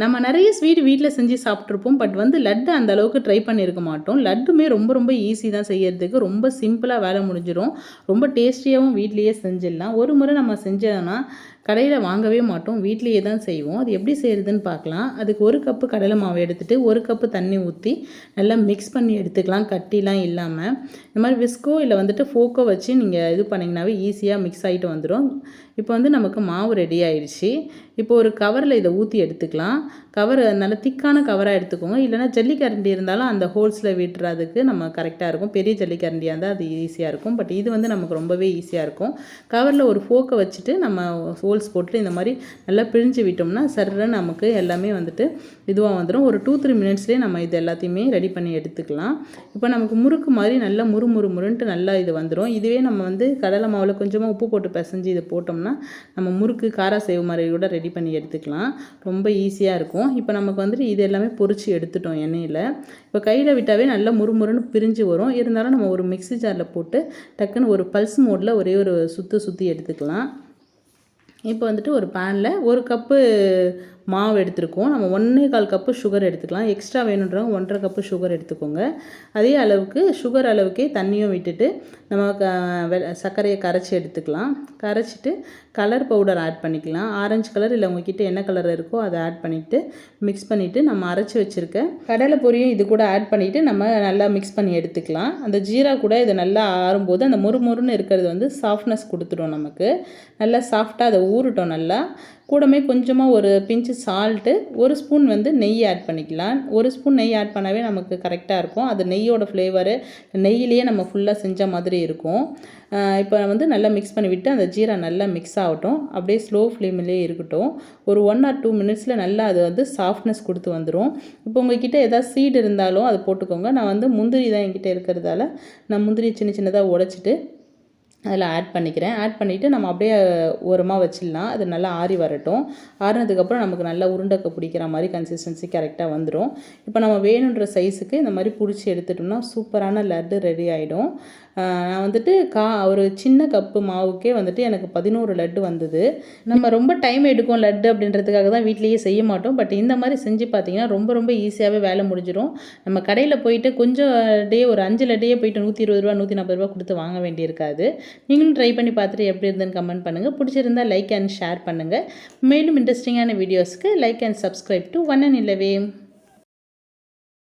நம்ம நிறைய ஸ்வீட் வீட்டில் செஞ்சு சாப்பிட்ருப்போம் பட் வந்து லட்டு அந்த அளவுக்கு ட்ரை பண்ணியிருக்க மாட்டோம். லட்டுமே ரொம்ப ரொம்ப ஈஸி தான் செய்யறதுக்கு. ரொம்ப சிம்பிளாக வேலை முடிஞ்சிடும் ரொம்ப டேஸ்டியாகவும் வீட்லேயே செஞ்சிடலாம். ஒரு முறை நம்ம செஞ்சோன்னா கடையில் வாங்கவே மாட்டோம். வீட்லேயே தான் செய்வோம். அது எப்படி செய்கிறதுன்னு பார்க்கலாம். அதுக்கு ஒரு கப்பு கடலை மாவு எடுத்துகிட்டு ஒரு கப்பு தண்ணி ஊற்றி நல்லா மிக்ஸ் பண்ணி எடுத்துக்கலாம். கட்டிலாம் இல்லாமல் இந்த மாதிரி விஸ்கோ இல்லை வந்துட்டு ஃபோக்கோ வச்சு நீங்கள் இது பண்ணிங்கனாவே ஈஸியாக மிக்ஸ் ஆகிட்டு வந்துடும் இப்போ வந்து நமக்கு மாவு ரெடி ஆயிடுச்சு. இப்போ ஒரு கவரில் இதை ஊற்றி எடுத்துக்கலாம். கவர் நல்ல திக்கான கவராக எடுத்துக்கோங்க. இல்லைனா ஜல்லிக்கரண்டி இருந்தாலும் அந்த ஹோல்ஸில் விட்டுறதுக்கு நம்ம கரெக்டாக இருக்கும். பெரிய ஜல்லிக்கரண்டியாக இருந்தால் அது ஈஸியாக இருக்கும். பட் இது வந்து நமக்கு ரொம்பவே ஈஸியாக இருக்கும். கவரில் ஒரு ஃபோக்கை வச்சுட்டு நம்ம ஹோல்ஸ் போட்டு இந்த மாதிரி நல்லா பிழிஞ்சு விட்டோம்னா சர்ற நமக்கு எல்லாமே வந்துட்டு இதுவாக வந்துடும் ஒரு டூ த்ரீ மினிட்ஸ்லேயே நம்ம இது எல்லாத்தையுமே ரெடி பண்ணி எடுத்துக்கலாம். இப்போ நமக்கு முறுக்கு மாதிரி நல்லா முறு முறு முருன்ட்டு நல்லா இது வந்துடும் இதுவே நம்ம வந்து கடலை மாவில் கொஞ்சமாக உப்பு போட்டு பிசைஞ்சு இது போட்டோம்னா நம்ம முறுக்கு காரா சேவு மாதிரி கூட ரெடி பண்ணி எடுத்துக்கலாம். ரொம்ப ஈஸியாக இருக்கும். இப்போ நமக்கு வந்துட்டு இது எல்லாமே பொறிச்சு எடுத்துட்டோம் எண்ணெயில். இப்போ கையில் விட்டாவே நல்லா முறுமுறுன்னு பிரிஞ்சு வரும். இருந்தாலும் நம்ம ஒரு மிக்ஸி ஜாரில் போட்டு டக்குன்னு ஒரு பல்ஸ் மோடில் ஒரே ஒரு சுற்று சுற்றி எடுத்துக்கலாம். இப்போ வந்துட்டு ஒரு பேனில் ஒரு கப்பு மாவு எடுத்துருக்கோம். நம்ம ஒன்றே கால் கப்பு சுகர் எடுத்துக்கலாம். எக்ஸ்ட்ரா வேணுன்றவங்க ஒன்றரை கப்பு சுகர் எடுத்துக்கோங்க. அதே அளவுக்கு சுகர் அளவுக்கே தண்ணியும் விட்டுட்டு நம்ம க வெ- சர்க்கரையை கரைச்சி எடுத்துக்கலாம். கரைச்சிட்டு கலர் பவுடர் ஆட் பண்ணிக்கலாம். ஆரஞ்சு கலர் இல்லை உங்ககிட்ட என்ன கலர் இருக்கோ அதை ஆட் பண்ணிவிட்டு மிக்ஸ் பண்ணிவிட்டு நம்ம அரைச்சி வச்சுருக்க கடலை பொரியும் இது கூட ஆட் பண்ணிவிட்டு நம்ம நல்லா மிக்ஸ் பண்ணி எடுத்துக்கலாம். அந்த ஜீரா கூட இது நல்லா ஆறும்போது அந்த முறுமுறுன்னு இருக்கிறது வந்து சாஃப்ட்னஸ் கொடுத்துடும் நமக்கு. நல்லா சாஃப்டாக அதை ஊறட்டும் நல்லா. கூடமே கொஞ்சமாக ஒரு பிஞ்சு சால்ட்டு ஒரு ஸ்பூன் வந்து நெய் ஆட் பண்ணிக்கலாம். ஒரு ஸ்பூன் நெய் ஆட் பண்ணவே நமக்கு கரெக்டாக இருக்கும். அது நெய்யோட ஃப்ளேவரு நெய்யிலேயே நம்ம ஃபுல்லாக செஞ்ச மாதிரி இருக்கும். இப்போ வந்து நல்லா மிக்ஸ் பண்ணி விட்டு அந்த ஜீரா நல்லா மிக்ஸ் ஆகட்டும். அப்படியே ஸ்லோ ஃப்ளேம்லேயே இருக்கட்டும். ஒரு ஒன் ஆர் டூ மினிட்ஸில் நல்லா அது வந்து சாஃப்ட்னஸ் கொடுத்து வந்துடும் இப்போ உங்ககிட்ட ஏதாவது சீடு இருந்தாலும் அது போட்டுக்கோங்க. நான் வந்து முந்திரி தான் என்கிட்ட இருக்கிறதால நான் முந்திரி சின்ன சின்னதாக உடைச்சிட்டு அதில் ஆட் பண்ணிக்கிறேன். ஆட் பண்ணிவிட்டு நம்ம அப்படியே ஓரமாக வச்சிடலாம். அது நல்லா ஆறி வரட்டும். ஆறினதுக்கப்புறம் நமக்கு நல்லா உருண்டைக்க பிடிக்கிற மாதிரி கன்சிஸ்டன்சி கரெக்டாக வந்துடும் இப்போ நம்ம வேணுன்ற சைஸுக்கு இந்த மாதிரி பிடிச்சி எடுத்துட்டோம்னா சூப்பரான லட்டு ரெடி ஆகிடும் நான் வந்துட்டு கா ஒரு சின்ன கப்பு மாவுக்கே வந்துட்டு எனக்கு பதினோரு லட்டு வந்தது. நம்ம ரொம்ப டைம் எடுக்கும் லட்டு அப்படின்றதுக்காக தான் வீட்லேயே செய்ய மாட்டோம். பட் இந்த மாதிரி செஞ்சு பார்த்தீங்கன்னா ரொம்ப ரொம்ப ஈஸியாகவே வேலை முடிஞ்சிடும் நம்ம கடையில் போயிட்டு கொஞ்சம் டே ஒரு அஞ்சு லட்டையே போயிட்டு நூற்றி இருபது ரூபா நூற்றி நாற்பது ரூபா கொடுத்து வாங்க வேண்டியிருக்காது. நீங்களும் ட்ரை பண்ணி பார்த்துட்டு எப்படி இருந்ததுன்னு கமெண்ட் பண்ணுங்கள் பிடிச்சிருந்தா லைக் அண்ட் ஷேர் பண்ணுங்கள் மேலும் இன்ட்ரெஸ்டிங்கான வீடியோஸ்க்கு like and subscribe to one and இல்லவே